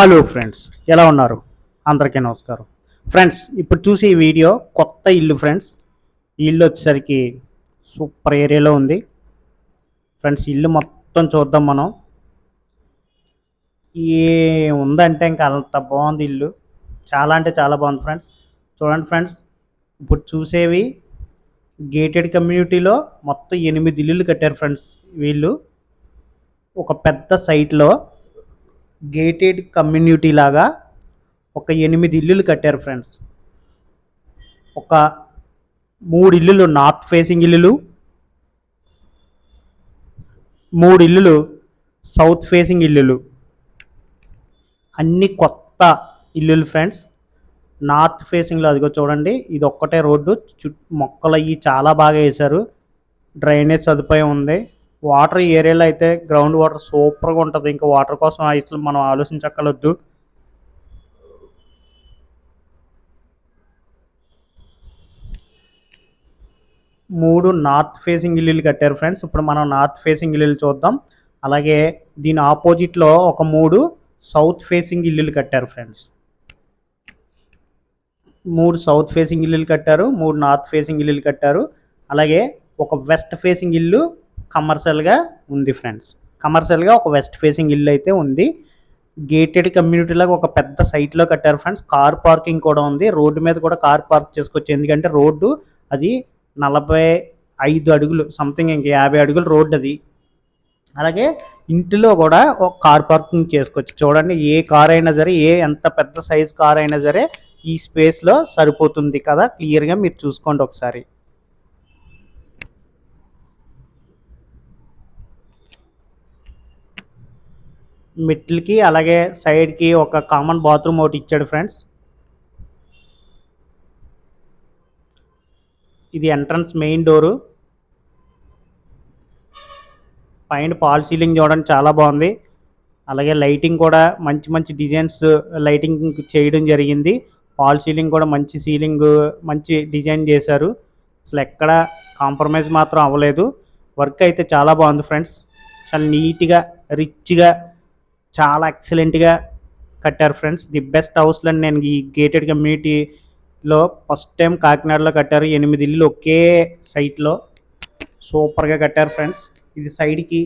Hello friends ఎలా ఉన్నారు? అందరికీ నమస్కారం. ఫ్రెండ్స్ ఇప్పుడు చూసే ఈ వీడియో కొత్త ఇల్లు ఫ్రెండ్స్. ఈ ఇల్లు వచ్చేసరికి సూపర్ ఏరియాలో ఉంది. ఫ్రెండ్స్ ఇల్లు మొత్తం చూద్దాం మనం. ఏ ఉందంటే ఇంకా అంత బాగుంది ఇల్లు. చాలా అంటే చాలా బాగుంది ఫ్రెండ్స్. చూడండి ఫ్రెండ్స్ ఇప్పుడు చూసేవి గేటెడ్ కమ్యూనిటీలో మొత్తం ఎనిమిది ఇల్లులు కట్టారు ఫ్రెండ్స్ వీళ్ళు. ఒక పెద్ద సైట్లో గేటెడ్ కమ్యూనిటీ లాగా ఒక ఎనిమిది ఇల్లులు కట్టారు ఫ్రెండ్స్. ఒక మూడు ఇల్లులు నార్త్ ఫేసింగ్ ఇల్లులు మూడు ఇల్లులు సౌత్ ఫేసింగ్ ఇల్లులు. అన్ని కొత్త ఇల్లులు ఫ్రెండ్స్. నార్త్ ఫేసింగ్లో అదిగో చూడండి ఇది ఒక్కటే రోడ్డు చుట్టూ మొక్కలు అవి చాలా బాగా వేశారు. డ్రైనేజ్ సదుపాయం ఉంది. వాటర్ ఏరియాలో అయితే గ్రౌండ్ వాటర్ సూపర్గా ఉంటుంది. ఇంకా వాటర్ కోసం అసలు మనం ఆలోచించక్కలొద్దు మూడు నార్త్ ఫేసింగ్ ఇల్లులు కట్టారు ఫ్రెండ్స్. ఇప్పుడు మనం నార్త్ ఫేసింగ్ ఇల్లులు చూద్దాం. అలాగే దీని ఆపోజిట్లో ఒక మూడు సౌత్ ఫేసింగ్ ఇల్లులు కట్టారు ఫ్రెండ్స్. మూడు సౌత్ ఫేసింగ్ ఇల్లులు కట్టారు మూడు నార్త్ ఫేసింగ్ ఇల్లులు కట్టారు. అలాగే ఒక వెస్ట్ ఫేసింగ్ ఇల్లు కమర్షియల్గా ఉంది ఫ్రెండ్స్ కమర్షియల్గా ఒక వెస్ట్ ఫేసింగ్ ఇల్లు అయితే ఉంది. గేటెడ్ కమ్యూనిటీలాగా ఒక పెద్ద సైట్లో కట్టారు ఫ్రెండ్స్ కార్ పార్కింగ్ కూడా ఉంది. రోడ్డు మీద కూడా కార్ పార్క్ చేసుకోవచ్చు. ఎందుకంటే రోడ్డు అది నలభై ఐదు అడుగులు సంథింగ్ ఇంక యాభై అడుగులు రోడ్డు అది. అలాగే ఇంటిలో కూడా ఒక కార్ పార్కింగ్ చేసుకోవచ్చు. చూడండి ఏ కార్ అయినా సరే ఏ ఎంత పెద్ద సైజ్ కార్ అయినా సరే ఈ స్పేస్లో సరిపోతుంది కదా? క్లియర్గా మీరు చూసుకోండి ఒకసారి. మెట్లకి అలాగే సైడ్కి ఒక కామన్ బాత్రూమ్ ఒకటి ఇచ్చాడు ఫ్రెండ్స్. ఇది ఎంట్రన్స్ మెయిన్ డోరు. పైన పాల్ సీలింగ్ చూడడానికి చాలా బాగుంది. అలాగే లైటింగ్ కూడా మంచి మంచి డిజైన్స్ లైటింగ్ చేయడం జరిగింది. పాల్ సీలింగ్ కూడా మంచి సీలింగ్ మంచి డిజైన్ చేశారు. అసలు ఎక్కడ కాంప్రమైజ్ మాత్రం అవ్వలేదు. వర్క్ అయితే చాలా బాగుంది ఫ్రెండ్స్. చాలా నీట్గా రిచ్గా చాలా ఎక్సలెంట్గా కట్టారు ఫ్రెండ్స్ ది బెస్ట్ హౌస్లో నేను ఈ గేటెడ్ కమ్యూనిటీలో ఫస్ట్ టైం కాకినాడలో కట్టారు. ఎనిమిది ఇల్లు ఒకే సైట్లో సూపర్గా కట్టారు ఫ్రెండ్స్ ఇది సైడ్కి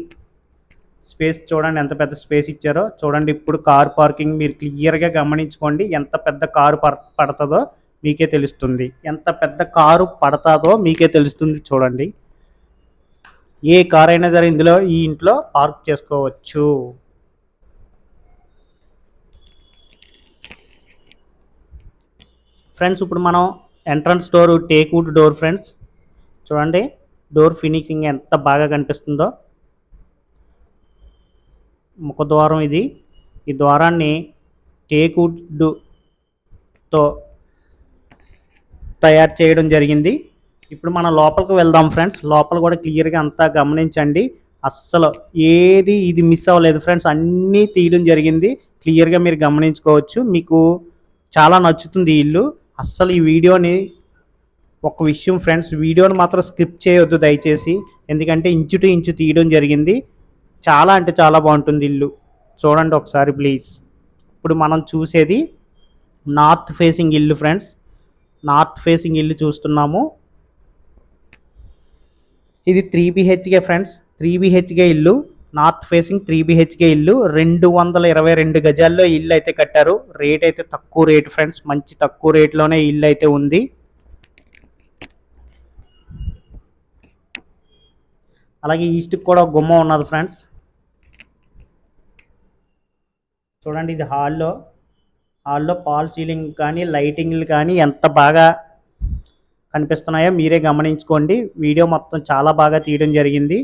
స్పేస్ చూడండి ఎంత పెద్ద స్పేస్ ఇచ్చారో. చూడండి ఇప్పుడు కార్ పార్కింగ్ మీరు క్లియర్గా గమనించుకోండి. ఎంత పెద్ద కారు పడుతుందో మీకే తెలుస్తుంది. ఎంత పెద్ద కారు పడతాదో మీకే తెలుస్తుంది చూడండి. ఏ కార్ అయినా సరే ఇందులో ఈ ఇంట్లో పార్క్ చేసుకోవచ్చు. ఫ్రెండ్స్ ఇప్పుడు మనం entrance door teakwood door friends. చూడండి డోర్ ఫినిషింగ్ ఎంత బాగా కనిపిస్తుందో. ముఖద్వారం ఇది. ఈ ద్వారాన్ని టేక్వుడ్తో తయారు చేయడం జరిగింది. ఇప్పుడు మనం లోపలికి వెళ్దాం ఫ్రెండ్స్. లోపల కూడా క్లియర్గా అంతా గమనించండి. అస్సలు ఏది ఇది మిస్ అవ్వలేదు ఫ్రెండ్స్. అన్నీ తీయడం జరిగింది. క్లియర్గా మీరు గమనించుకోవచ్చు. మీకు చాలా నచ్చుతుంది ఇల్లు. అస్సలు ఈ వీడియోని ఒక విషయం ఫ్రెండ్స్ వీడియోని మాత్రం స్కిప్ చేయొద్దు దయచేసి. ఎందుకంటే ఇంచు టు ఇంచు తీయడం జరిగింది. చాలా అంటే చాలా బాగుంటుంది ఇల్లు. చూడండి ఒకసారి ప్లీజ్. ఇప్పుడు మనం చూసేది నార్త్ ఫేసింగ్ ఇల్లు ఫ్రెండ్స్. నార్త్ ఫేసింగ్ ఇల్లు చూస్తున్నాము. ఇది three BHK friends. Three BHK ఇల్లు. నార్త్ ఫేసింగ్ త్రీ బిహెచ్కే ఇల్లు రెండు వందల ఇరవై రెండు గజాల్లో ఇల్లు అయితే కట్టారు. రేట్ అయితే తక్కువ రేట్ ఫ్రెండ్స్ మంచి తక్కువ రేట్లోనే ఇల్లు అయితే ఉంది. అలాగే ఈస్ట్కి కూడా గుమ్మ ఉన్నది ఫ్రెండ్స్. చూడండి ఇది హాల్లో. హాల్లో పాల్ సీలింగ్ కానీ లైటింగ్లు కానీ ఎంత బాగా కనిపిస్తున్నాయో మీరే గమనించుకోండి. వీడియో మొత్తం చాలా బాగా తీయడం జరిగింది.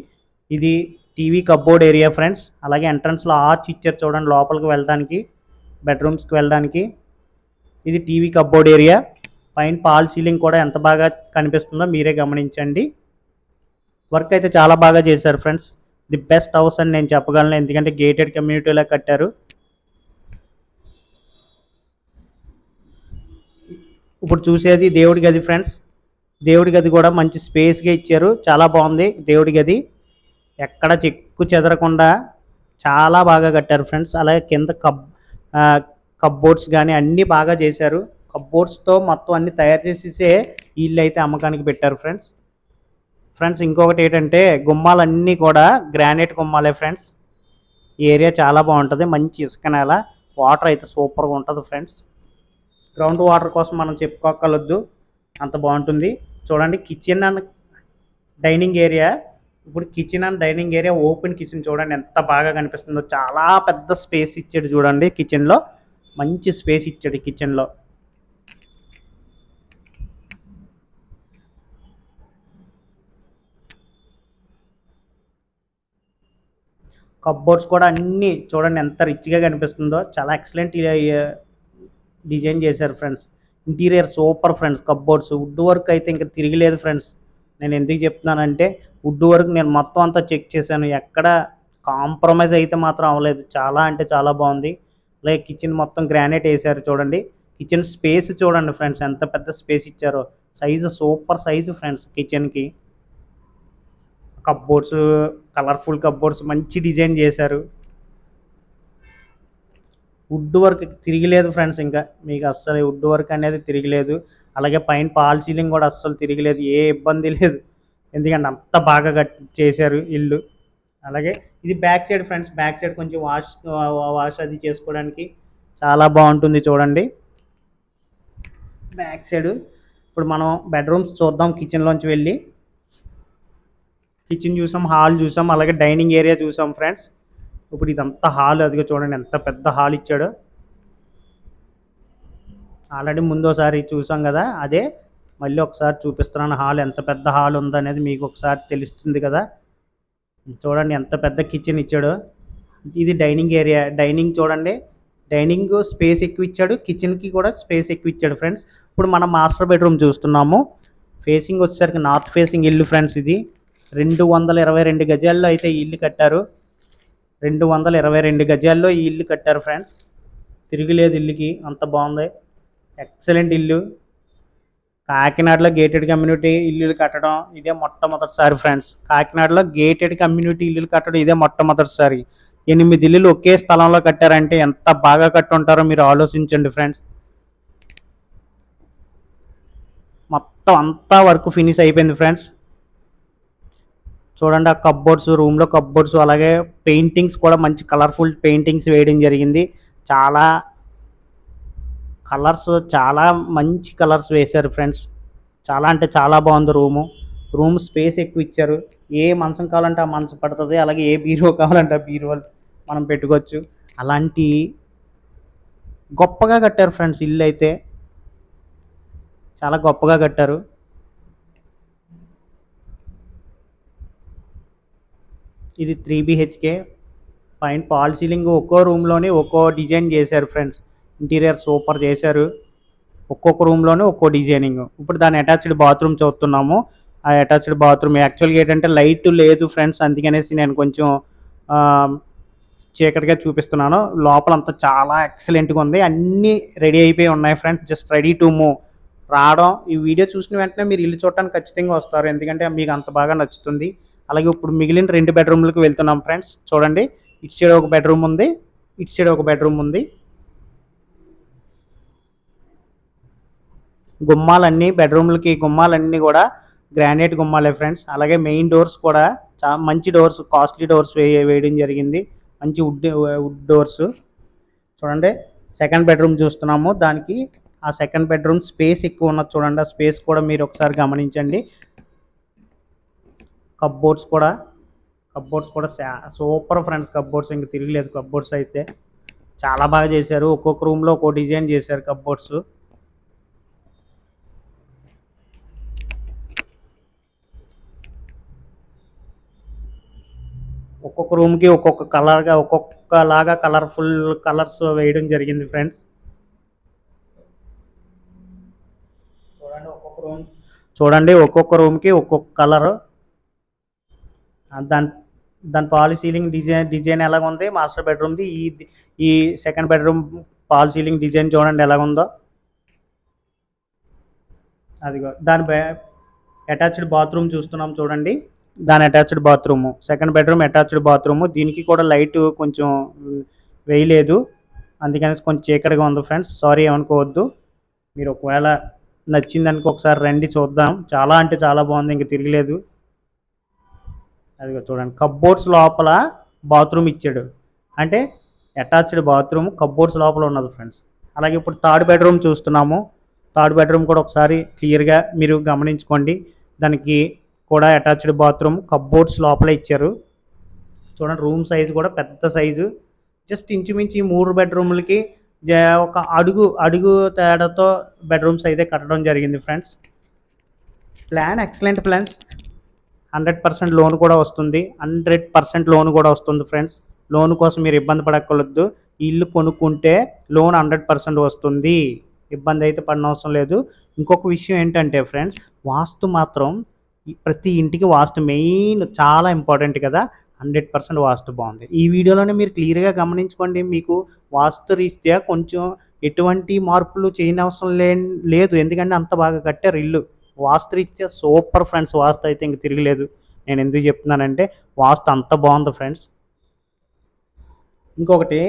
ఇది టీవీ కబ్బోర్డ్ ఏరియా ఫ్రెండ్స్. అలాగే ఎంట్రన్స్లో ఆర్చ్ ఇచ్చారు చూడండి లోపలికి వెళ్ళడానికి బెడ్రూమ్స్కి వెళ్ళడానికి. ఇది టీవీ కబ్బోర్డ్ ఏరియా. పైన పాల్ సీలింగ్ కూడా ఎంత బాగా కనిపిస్తుందో మీరే గమనించండి. వర్క్ అయితే చాలా బాగా చేశారు ఫ్రెండ్స్. ది బెస్ట్ హౌస్ అని నేను చెప్పగలను ఎందుకంటే గేటెడ్ కమ్యూనిటీలో కట్టారు. ఇప్పుడు చూసేది దేవుడి గది ఫ్రెండ్స్. దేవుడి గది కూడా మంచి స్పేస్గా ఇచ్చారు. చాలా బాగుంది దేవుడి గది. ఎక్కడ చెక్కు చెదరకుండా చాలా బాగా కట్టారు ఫ్రెండ్స్. అలాగే కింద కబ్ కప్బోర్డ్స్ కానీ అన్నీ బాగా చేశారు. కప్బోర్డ్స్తో మొత్తం అన్ని తయారు చేసేసే ఇల్లు అయితే అమ్మకానికి పెట్టారు ఫ్రెండ్స్. ఫ్రెండ్స్ ఇంకొకటి ఏంటంటే గుమ్మాలన్నీ కూడా గ్రానైట్ గుమ్మాలే ఫ్రెండ్స్. ఏరియా చాలా బాగుంటుంది. మంచి ఇసుక నేల. వాటర్ అయితే సూపర్గా ఉంటుంది ఫ్రెండ్స్. గ్రౌండ్ వాటర్ కోసం మనం చెప్పుకోగలొద్దు అంత బాగుంటుంది. చూడండి కిచెన్ అండ్ డైనింగ్ ఏరియా. ఇప్పుడు kitchen and dining area open kitchen చూడండి ఎంత బాగా కనిపిస్తుందో. చాలా పెద్ద స్పేస్ ఇచ్చాడు చూడండి కిచెన్లో మంచి స్పేస్ ఇచ్చాడు కిచెన్లో కప్బోర్డ్స్ కూడా అన్నీ చూడండి ఎంత రిచ్గా కనిపిస్తుందో. చాలా ఎక్సలెంట్ డిజైన్ చేశారు friends interior super friends cupboards wood work అయితే ఇంకా తిరిగిలేదు ఫ్రెండ్స్ నేను ఎందుకు చెప్తున్నానంటే వుడ్ వర్క్ నేను మొత్తం అంతా చెక్ చేశాను. ఎక్కడ కాంప్రమైజ్ అయితే మాత్రం అవ్వలేదు. చాలా అంటే చాలా బాగుంది. లైక్ కిచెన్ మొత్తం గ్రానైట్ వేసారు చూడండి. కిచెన్ స్పేస్ చూడండి ఫ్రెండ్స్ ఎంత పెద్ద స్పేస్ ఇచ్చారో. సైజు సూపర్ సైజు ఫ్రెండ్స్ కిచెన్కి. కప్బోర్డ్స్ కలర్ఫుల్ కప్బోర్డ్స్ మంచి డిజైన్ చేశారు. వుడ్ వర్క్ తిరిగిలేదు ఫ్రెండ్స్ ఇంకా. మీకు అస్సలు వుడ్ వర్క్ అనేది తిరిగిలేదు. అలాగే పైన పాల్ సీలింగ్ కూడా అస్సలు తిరిగిలేదు. ఏ ఇబ్బంది లేదు. ఎందుకంటే అంత బాగా కట్ చేశారు ఇల్లు. అలాగే ఇది back side friends back side కొంచెం వాష్ వాష్ అది చేసుకోవడానికి చాలా బాగుంటుంది చూడండి. బ్యాక్ సైడ్ ఇప్పుడు మనం బెడ్రూమ్స్ చూద్దాం కిచెన్లోంచి వెళ్ళి. కిచెన్ చూసాం హాల్ చూసాం అలాగే డైనింగ్ ఏరియా చూసాం ఫ్రెండ్స్ ఇప్పుడు ఇదంతా హాల్ అదిగో చూడండి ఎంత పెద్ద హాల్ ఇచ్చాడు. ఆల్రెడీ ముందోసారి చూసాం కదా అదే మళ్ళీ ఒకసారి చూపిస్తున్నాను హాల్ ఎంత పెద్ద హాల్ ఉందనేది మీకు ఒకసారి తెలుస్తుంది కదా. చూడండి ఎంత పెద్ద కిచెన్ ఇచ్చాడు. ఇది డైనింగ్ ఏరియా డైనింగ్ చూడండి డైనింగ్ స్పేస్ ఎక్కువ ఇచ్చాడు కిచెన్కి కూడా స్పేస్ ఎక్కువ ఇచ్చాడు ఫ్రెండ్స్. ఇప్పుడు మనం మాస్టర్ బెడ్రూమ్ చూస్తున్నాము. ఫేసింగ్ వచ్చేసరికి నార్త్ ఫేసింగ్ ఇల్లు ఫ్రెండ్స్ ఇది. రెండు వందల ఇరవై రెండు గజాల్లో అయితే ఇల్లు కట్టారు. రెండు వందల ఇరవై రెండు గజాల్లో ఈ ఇల్లు కట్టారు ఫ్రెండ్స్. తిరిగిలేదు ఇల్లుకి. అంత బాగుంది. ఎక్సలెంట్ ఇల్లు. కాకినాడలో గేటెడ్ కమ్యూనిటీ ఇల్లులు కట్టడం ఇదే మొట్టమొదటిసారి ఫ్రెండ్స్. కాకినాడలో గేటెడ్ కమ్యూనిటీ ఇల్లులు కట్టడం ఇదే మొట్టమొదటిసారి. ఎనిమిది ఇల్లులు ఒకే స్థలంలో కట్టారంటే ఎంత బాగా కట్టుంటారో మీరు ఆలోచించండి ఫ్రెండ్స్. మొత్తం అంతా వర్క్ ఫినిష్ అయిపోయింది ఫ్రెండ్స్. చూడండి ఆ కప్బోర్డ్స్ రూమ్లో కప్బోర్డ్స్ అలాగే పెయింటింగ్స్ కూడా మంచి కలర్ఫుల్ పెయింటింగ్స్ వేయడం జరిగింది. చాలా కలర్స్ చాలా మంచి కలర్స్ వేశారు ఫ్రెండ్స్ చాలా అంటే చాలా బాగుంది రూము రూమ్ స్పేస్ ఎక్కువ ఇచ్చారు. ఏ మంచం కావాలంటే ఆ మంచం పడుతుంది. అలాగే ఏ బీరో కావాలంటే ఆ బీరో మనం పెట్టుకోవచ్చు. అలాంటి గొప్పగా కట్టారు ఫ్రెండ్స్ ఇల్లు అయితే. చాలా గొప్పగా కట్టారు. ఇది త్రీ బిహెచ్కే పైన పాల్ సీలింగ్ ఒక్కో రూమ్లోనే ఒక్కో డిజైన్ చేశారు ఫ్రెండ్స్ ఇంటీరియర్ సూపర్ చేశారు. ఒక్కొక్క రూమ్లోనే ఒక్కో డిజైనింగ్ ఇప్పుడు దాని అటాచ్డ్ బాత్రూమ్ చూస్తున్నాము. ఆ అటాచ్డ్ బాత్రూమ్ యాక్చువల్గా ఏంటంటే లైట్ లేదు ఫ్రెండ్స్ అందుకనేసి నేను కొంచెం చీకటిగా చూపిస్తున్నాను. లోపలంతా చాలా ఎక్సలెంట్గా ఉంది. అన్నీ రెడీ అయిపోయి ఉన్నాయి friends just ready to move రావడం. ఈ వీడియో చూసిన వెంటనే మీరు ఇల్లు చూడటానికి ఖచ్చితంగా వస్తారు. ఎందుకంటే మీకు అంత బాగా నచ్చుతుంది. అలాగే ఇప్పుడు మిగిలిన రెండు బెడ్రూమ్లకు వెళ్తున్నాం ఫ్రెండ్స్. చూడండి ఇటు సైడ్ ఒక బెడ్రూమ్ ఉంది ఇటు సైడ్ ఒక బెడ్రూమ్ ఉంది. గుమ్మాలన్నీ బెడ్రూమ్లకి గుమ్మాలన్నీ కూడా గ్రానైట్ గుమ్మాలే ఫ్రెండ్స్. అలాగే మెయిన్ డోర్స్ కూడా చాలా మంచి డోర్స్ కాస్ట్లీ డోర్స్ వే వేయడం జరిగింది. మంచి వుడ్ వుడ్ డోర్స్. చూడండి సెకండ్ బెడ్రూమ్ చూస్తున్నాము. దానికి ఆ సెకండ్ బెడ్రూమ్ స్పేస్ ఎక్కువ ఉన్నది చూడండి. ఆ స్పేస్ కూడా మీరు ఒకసారి గమనించండి. కప్బోర్డ్స్ కూడా కప్బోర్డ్స్ కూడా సూపర్ ఫ్రెండ్స్ కప్బోర్డ్స్. ఇంక తిరగలేదు కప్బోర్డ్స్ అయితే. చాలా బాగా చేశారు. ఒక్కొక్క రూమ్లో ఒక్కో డిజైన్ చేశారు కప్బోర్డ్స్. ఒక్కొక్క రూమ్కి ఒక్కొక్క కలర్గా ఒక్కొక్కలాగా కలర్ఫుల్ కలర్స్ వేయడం జరిగింది ఫ్రెండ్స్. చూడండి ఒక్కొక్క రూమ్ చూడండి ఒక్కొక్క రూమ్కి ఒక్కొక్క కలర్ దాని దాని పాలి సీలింగ్ డిజైన్ డిజైన్ ఎలాగ ఉంది మాస్టర్ బెడ్రూమ్ది. ఈ ఈ second bedroom false ceiling design చూడండి ఎలాగ ఉందో అదిగో దాని అటాచ్డ్ బాత్రూమ్ చూస్తున్నాం చూడండి. దాని attached bathroom. Second bedroom attached bathroom. దీనికి కూడా లైట్ కొంచెం వేయలేదు. అందుకని కొంచెం చీకటిగా ఉంది ఫ్రెండ్స్. సారీ ఏమనుకోవద్దు. మీరు ఒకవేళ నచ్చిందనుకో ఒకసారి రండి చూద్దాం. చాలా అంటే చాలా బాగుంది. ఇంక తిరగలేదు. అదిగో చూడండి. కబ్బోర్డ్స్ లోపల బాత్రూమ్ ఇచ్చాడు. అంటే అటాచ్డ్ బాత్రూమ్ కబ్బోర్డ్స్ లోపల ఉన్నది ఫ్రెండ్స్ అలాగే ఇప్పుడు థర్డ్ బెడ్రూమ్ చూస్తున్నాము. థర్డ్ బెడ్రూమ్ కూడా ఒకసారి క్లియర్గా మీరు గమనించుకోండి. దానికి కూడా అటాచ్డ్ బాత్రూమ్ కబ్బోర్డ్స్ లోపల ఇచ్చారు. చూడండి రూమ్ సైజు కూడా పెద్ద సైజు జస్ట్ ఇంచుమించు ఈ మూడు బెడ్రూమ్లకి ఒక అడుగు అడుగు తేడాతో బెడ్రూమ్స్ అయితే కట్టడం జరిగింది friends plan excellent plans hundred percent loan కూడా వస్తుంది. హండ్రెడ్ పర్సెంట్ లోన్ కూడా వస్తుంది ఫ్రెండ్స్. లోన్ కోసం మీరు ఇబ్బంది పడకూడదు ఇల్లు కొనుక్కుంటే లోన్ హండ్రెడ్ పర్సెంట్ వస్తుంది. ఇబ్బంది అయితే పడిన అవసరం లేదు. ఇంకొక విషయం ఏంటంటే ఫ్రెండ్స్ వాస్తు మాత్రం ప్రతి ఇంటికి వాస్తు మెయిన్ చాలా ఇంపార్టెంట్ కదా. హండ్రెడ్ పర్సెంట్ వాస్తు బాగుంది. ఈ వీడియోలోనే మీరు క్లియర్గా గమనించుకోండి. మీకు వాస్తు రీత్యా కొంచెం ఎటువంటి మార్పులు చేయనవసరం లే లేదు. ఎందుకంటే అంత బాగా కట్టారు ఇల్లు. వాస్తు రీత్యా సూపర్ ఫ్రెండ్స్ వాస్తు అయితే ఇంక తిరగలేదు. నేను ఎందుకు చెప్తున్నానంటే వాస్తు అంత బాగుంది ఫ్రెండ్స్. ఇంకొకటి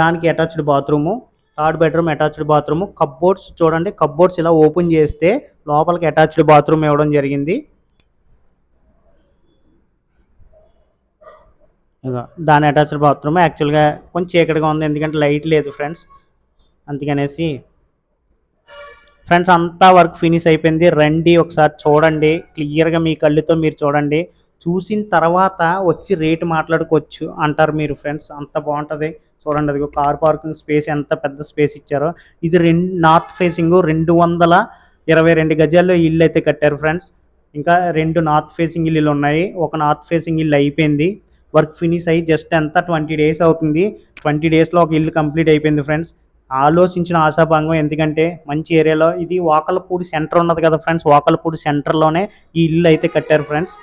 దానికి attached bathroom third bedroom attached bathroom cupboards చూడండి కబ్బోర్డ్స్ ఇలా ఓపెన్ చేస్తే లోపలికి అటాచ్డ్ బాత్రూమ్ ఇవ్వడం జరిగింది. దాని అటాచ్డ్ బాత్రూమ్ యాక్చువల్గా కొంచెం చీకటిగా ఉంది ఎందుకంటే లైట్ లేదు ఫ్రెండ్స్. అందుకనేసి ఫ్రెండ్స్ అంతా వర్క్ ఫినిష్ అయిపోయింది. రండి ఒకసారి చూడండి. క్లియర్గా మీ కళ్ళుతో మీరు చూడండి. చూసిన తర్వాత వచ్చి రేటు మాట్లాడుకోవచ్చు అంటారు మీరు ఫ్రెండ్స్ అంత బాగుంటుంది. చూడండి అది కార్ పార్కింగ్ స్పేస్ ఎంత పెద్ద స్పేస్ ఇచ్చారో. ఇది రెండు నార్త్ ఫేసింగ్ రెండు వందల ఇరవై రెండు గజాల్లో ఇల్లు అయితే కట్టారు ఫ్రెండ్స్ ఇంకా రెండు నార్త్ ఫేసింగ్ ఇల్లులు ఉన్నాయి. ఒక నార్త్ ఫేసింగ్ ఇల్లు అయిపోయింది. వర్క్ ఫినిష్ అయ్యి జస్ట్ ఎంత? ట్వంటీ డేస్ అవుతుంది. ట్వంటీ డేస్లో ఒక ఇల్లు కంప్లీట్ అయిపోయింది ఫ్రెండ్స్ ఆలోచించిన ఆశాభంగం ఎందుకంటే మంచి ఏరియాలో ఇది వాకలపూడి సెంటర్ ఉన్నది కదా ఫ్రెండ్స్ వాకలపూడి సెంటర్లోనే ఈ ఇల్లు అయితే కట్టారు ఫ్రెండ్స్.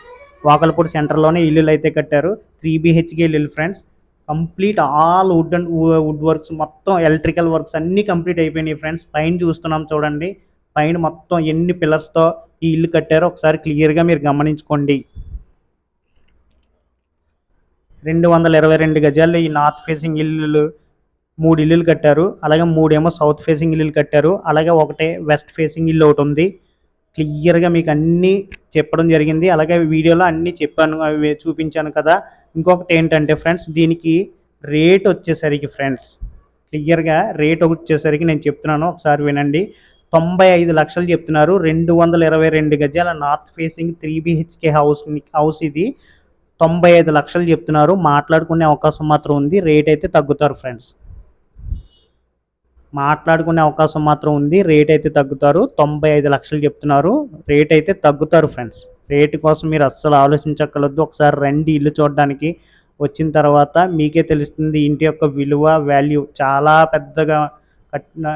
వాకలపూడి సెంటర్లోనే ఇల్లులు అయితే కట్టారు. త్రీ బిహెచ్కే ఇల్లు friends. Complete all wood and wood works మొత్తం ఎలక్ట్రికల్ వర్క్స్ అన్నీ కంప్లీట్ అయిపోయినాయి ఫ్రెండ్స్. పైన చూస్తున్నాం చూడండి. పైన మొత్తం ఎన్ని పిల్లర్స్తో ఈ ఇల్లు కట్టారో ఒకసారి క్లియర్గా మీరు గమనించుకోండి. రెండు వందల ఇరవై రెండు గజాల్లో ఈ నార్త్ ఫేసింగ్ ఇల్లులు మూడు ఇల్లులు కట్టారు. అలాగే మూడేమో సౌత్ ఫేసింగ్ ఇల్లులు కట్టారు. అలాగే ఒకటే వెస్ట్ ఫేసింగ్ ఇల్లు ఒకటి ఉంది. క్లియర్గా మీకు అన్నీ చెప్పడం జరిగింది. అలాగే వీడియోలో అన్నీ చెప్పాను అవి చూపించాను కదా. ఇంకొకటి ఏంటంటే ఫ్రెండ్స్ దీనికి రేట్ వచ్చేసరికి ఫ్రెండ్స్ క్లియర్గా రేట్ ఒకటి వచ్చేసరికి నేను చెప్తున్నాను ఒకసారి వినండి. తొంభై ఐదు లక్షలు చెప్తున్నారు. రెండు వందల ఇరవై రెండు గజాల north facing three BHK house house ఇది. తొంభై ఐదు లక్షలు చెప్తున్నారు. మాట్లాడుకునే అవకాశం మాత్రం ఉంది. రేట్ అయితే తగ్గుతారు ఫ్రెండ్స్ మాట్లాడుకునే అవకాశం మాత్రం ఉంది. రేట్ అయితే తగ్గుతారు. తొంభై ఐదు లక్షలు చెప్తున్నారు. రేట్ అయితే తగ్గుతారు ఫ్రెండ్స్. రేటు కోసం మీరు అస్సలు ఆలోచించక్కర్లేదు. ఒకసారి రండి ఇల్లు చూడడానికి. వచ్చిన తర్వాత మీకే తెలుస్తుంది ఇంటి యొక్క విలువ వాల్యూ. చాలా పెద్దగా కట్టిన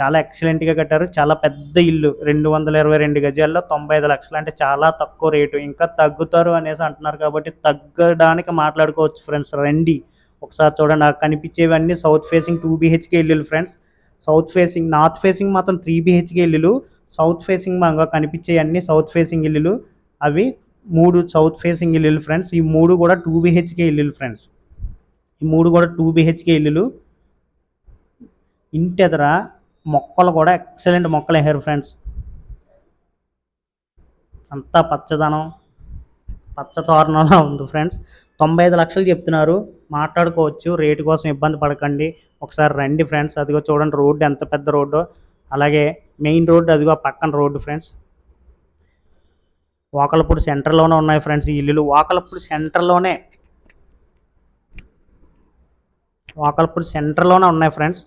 చాలా ఎక్సలెంట్గా కట్టారు. చాలా పెద్ద ఇల్లు. రెండు వందల ఇరవై రెండు గజాల్లో తొంభై ఐదు లక్షలు. అంటే చాలా తక్కువ రేటు. ఇంకా తగ్గుతారు అనేసి అంటున్నారు కాబట్టి తగ్గడానికి మాట్లాడుకోవచ్చు ఫ్రెండ్స్. రండి. ఒకసారి చూడండి. నాకు కనిపించేవన్నీ సౌత్ ఫేసింగ్ టూ బీహెచ్కే ఇల్లులు friends. South facing north facing మాత్రం త్రీ బిహెచ్కే ఇల్లులు సౌత్ ఫేసింగ్ బాగా కనిపించే అన్ని సౌత్ ఫేసింగ్ ఇల్లులు. అవి మూడు సౌత్ ఫేసింగ్ ఇల్లులు ఫ్రెండ్స్. ఈ మూడు కూడా టూ బీహెచ్కే ఇల్లులు ఫ్రెండ్స్. ఈ మూడు కూడా టూ బీహెచ్కే ఇల్లులు. ఇంటి ఎదుర మొక్కలు కూడా ఎక్సలెంట్ మొక్కలు వేసారు ఫ్రెండ్స్. అంతా పచ్చదనం పచ్చ తోరణంలో ఉంది ఫ్రెండ్స్. తొంభై ఐదు లక్షలు చెప్తున్నారు. మాట్లాడుకోవచ్చు. రేటు కోసం ఇబ్బంది పడకండి. ఒకసారి రండి ఫ్రెండ్స్. అదిగో చూడండి రోడ్డు ఎంత పెద్ద రోడ్డు. అలాగే మెయిన్ రోడ్డు అదిగో పక్కన రోడ్డు ఫ్రెండ్స్. వాకలపూడి సెంటర్లోనే ఉన్నాయి ఫ్రెండ్స్ ఈ ఇల్లులు. వాకలపూడి సెంటర్లోనే. వాకలపూడి సెంటర్లోనే ఉన్నాయి ఫ్రెండ్స్.